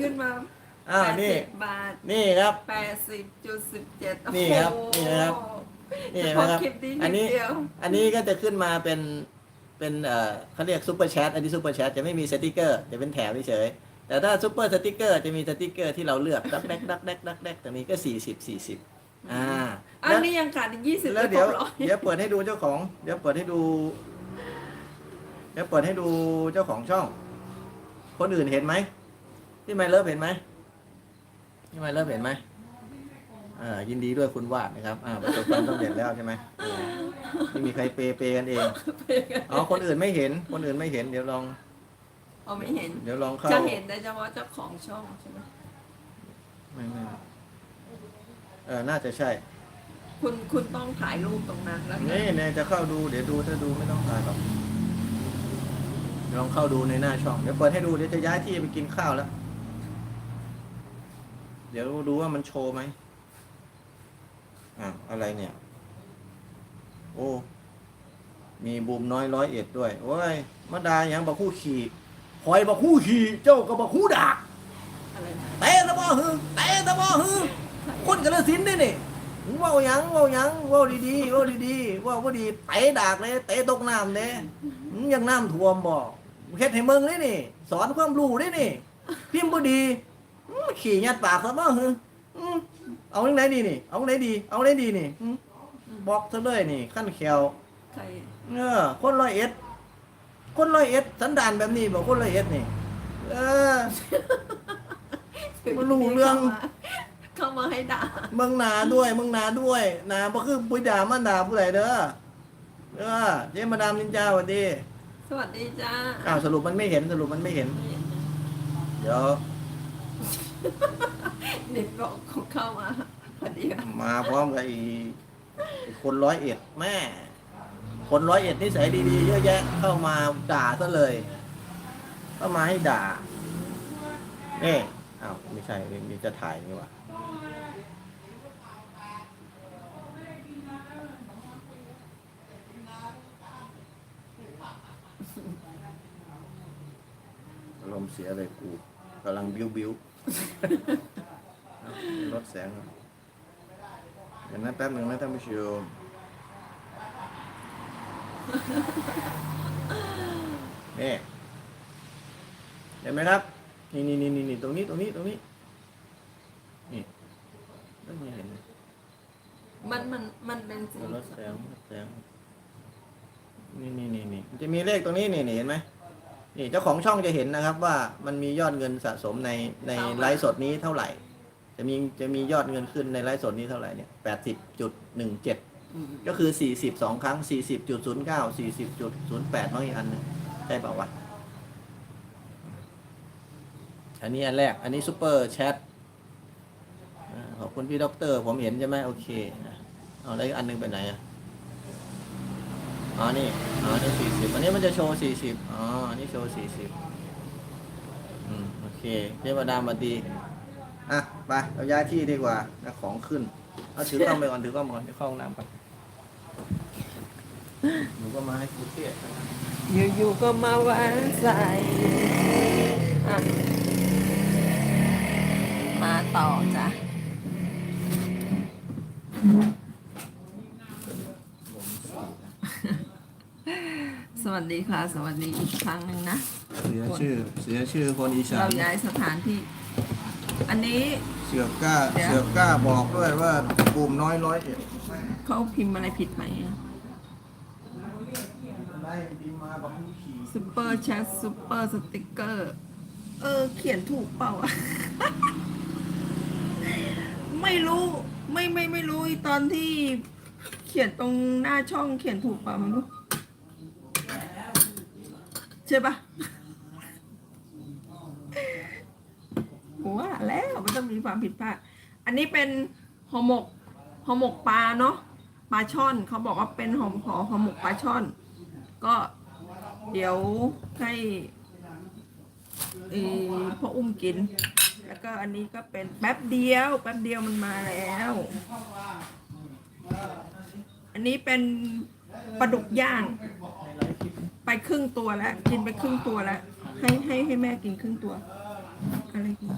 ขึ้นมาอ้าวนี่80บาทนี่ครับ แปดสิบจุดสิบเจ็ดนี่ครับนี่นะครับนี่เฉนะพาะครับคลิปนี้อันนินี้ดเดียวอันนี้ก็จะขึ้นมาเป็นเป็นเอ่อเขาเรียกซูเปอร์แชทอันนี้ซูเปอร์แชทจะไม่มีสติกเกอร์จะเป็นแถบเฉยๆแต่ถ้าซูเปอร์สติกเกอร์จะมีสติกเกอร์ที่เราเลือกดักแดกดักแดกดักแดกแต่นี้ก็สี่สิบสี่สิบอ่าอันแล้วนี้ยังขาดอีกยี่สิบแล้วเดี๋ยวร้อยเดี๋ยวเปิดให้ดูเจ้าของ เดี๋ยวเปิดให้ดู เดี๋ยวเปิดให้ดูเจ้าของช่อง คนอื่นเห็นไหม ที่ไม่เลิฟเห็นไหมที่ไม่เลิฟเห็นไหมอ่ายินดีด้วยคุณวาดนะครับอ่าประสบความสำเร็จแล้วใช่ไหมอ่าไม่มีใครเปย์เปย์กันเองอ๋อคนอื่นไม่เห็น คนอื่นไม่เห็นเดี๋ยวลอง เอาไม่เห็น เดี๋ยวลองเข้าจะเห็นแต่เฉพาะเจ้าของช่องใช่ไหมไม่ไม่เออน่าจะใช่ คุณคุณต้องถ่ายรูปตรงนั้นแล้วกันนี่เนี่ยจะเข้าดูเดี๋ยวดูถ้าดูไม่ต้องถ่ายหรอกเดี๋ยวลองเข้าดูในหน้าช่อง เดี๋ยวเปิดให้ดูเดี๋ยวจะย้ายที่ไปกินข้าวแล้ว เดี๋ยวดูว่ามันโชว์ไหมอะอะไรเนี่ย โอ้ มีบูมน้อยร้อยเอ็ดด้วย โอ้ยมาดาอย่างบักคู่ขี่หอยบักคู่ขี่ เจ้ากับบักคู่ดากอะไรนะเตะตะบอหือเตะตะบอหือคนกระสินธุ์นี่นี่มึงเว่าหยังเว่าหยังเว่าดีๆเว่าดีๆเว่าบ่ดีเตะดากเลยเตะตกน้ำเด้มึงยังน้ำท่วมบ่มึงเฮ็ดให้มึงเลยนี่ สอนความรู้เลยนี่ พิมพ์บ่ดีมึงมา ขี่ยัดปากซะบ่หืออืมเอาจังไหนดีนี่ เอาจังไหนดี เอาจังไหนดีนี่อืมบอกซะเลยนี่ ขั้นแขวใครเออ คนร้อยเอ็ด คนร้อยเอ็ด สันดานแบบนี้บอกคนร้อยเอ็ดนี่ เออมันรู้เรื่องเข้ามาให้ด่ามึงหนาด้วย มึงหนาด้วยหนาบ่คือปุ้ยด่ามันด่าผู้ใดเด้อเออเจ๊มาดามนินจาสวัสดี สวัสดีจ้าอ้าวสรุปมันไม่เห็นสรุปมันไม่เห็น เดี๋ยว เด็กบอก็เข้ามาพอดีอะมาพร้อมกับไอ้ไอ้คนร้อยเอ็ดแม่ คนร้อยเอ็ดนิสัยดีๆเยอะแยะเข้ามาด่าซะเลยเข้ามาให้ด่าเนี่อ้าวไม่ใช่นี่จะถ่ายนี่หว่าอารมณ์เสียเลยกู กำลังบิ้วบิ้วเอาลดแสงหน่อยเดี๋ยวนะแป๊บหนึ่งนะท่านผู้ชมนี่เห็นไหมครับ นี่นี่นี่นี่นี่ตรงนี้ตรงนี้ตรงนี้ นี่ต้องไม่เห็นเลยมันมันมันเป็นสีลดแสงลดแสงนี่นี่นี่นี่มันจะมีเลขตรงนี้นี่นี่เห็นไหม นี่เจ้าของช่องจะเห็นนะครับว่ามันมียอดเงินสะสมในในไลฟ์สดนี้เท่าไหร่ จะมีจะมียอดเงินขึ้นในไลฟ์สดนี้เท่าไหร่เนี่ยแปดสิบจุดหนึ่งเจ็ดอืมก็คือสี่สิบสองครั้งสี่สิบจุดศูนย์เก้าสี่สิบจุดศูนย์แปดน้อยอีกอันหนึงใช่เปล่าวะอันนี้อันแรก อันนี้ซูเปอร์แชทอ่าขอบคุณพี่ด็อกเตอร์ ผมเห็นใช่ไหมโอเคนะเอาแล้วอีกอันหนึงไปไหนอะ อ๋อนี่อ๋อนี่สี่สิบอันนี้มันจะโชว์สี่สิบอ๋ออันนี้โชว์สี่สิบอืมโอเคเรียกมาดามมาดีอะไปเราย้ายที่ดีกว่านะของขึ้นเอาถือกล้องไปก่อนถือกล้องไปก่อนเดี๋ยวเข้าห้องน้ำไปหนูก็มาให้ครูเตี้ยอยู่ๆก็มาวางใส่อะมาต่อจ้ะ สวัสดีค่ะ สวัสดีอีกครั้งหนึ่งนะ เสียชื่อ เสียชื่อคนอีสาเรานย้ายสถานที่ อันนี้เสือกกล้าเดี๋ยวเสือกกล้าบอกด้วยว่ากลุ่มน้อยร้อยเอ็ดเขาพิมพ์อะไรผิดไหมได้ดีมาบอกผู้ขี่ซูเปอร์แชทซูเปอร์สติกเกอร์เออ เขียนถูกเปล่าอะ ไม่รู้ไม่ไม่ไม่รู้อีตอนที่ เขียนตรงหน้าช่องเขียนถูกเปล่าไม่รู้ใช่ปะว่าแล้วมันต้องมีความผิดพลาด อันนี้เป็นห่อหมกห่อหมกปลาเนาะปลาช่อนเขาบอกว่าเป็นห่อห่อห่อหมกปลาช่อน ก็เดี๋ยวให้พ่ออุ้มกิน แล้วก็อันนี้ก็เป็นแป๊บเดียว แป๊บเดียวมันมาแล้ว อันนี้เป็นปลาดุกย่าง ครึ่งตัวแล้ว กินไปครึ่งตัวแล้ว ให้ให้ให้แม่กินครึ่งตัว อะไรกิน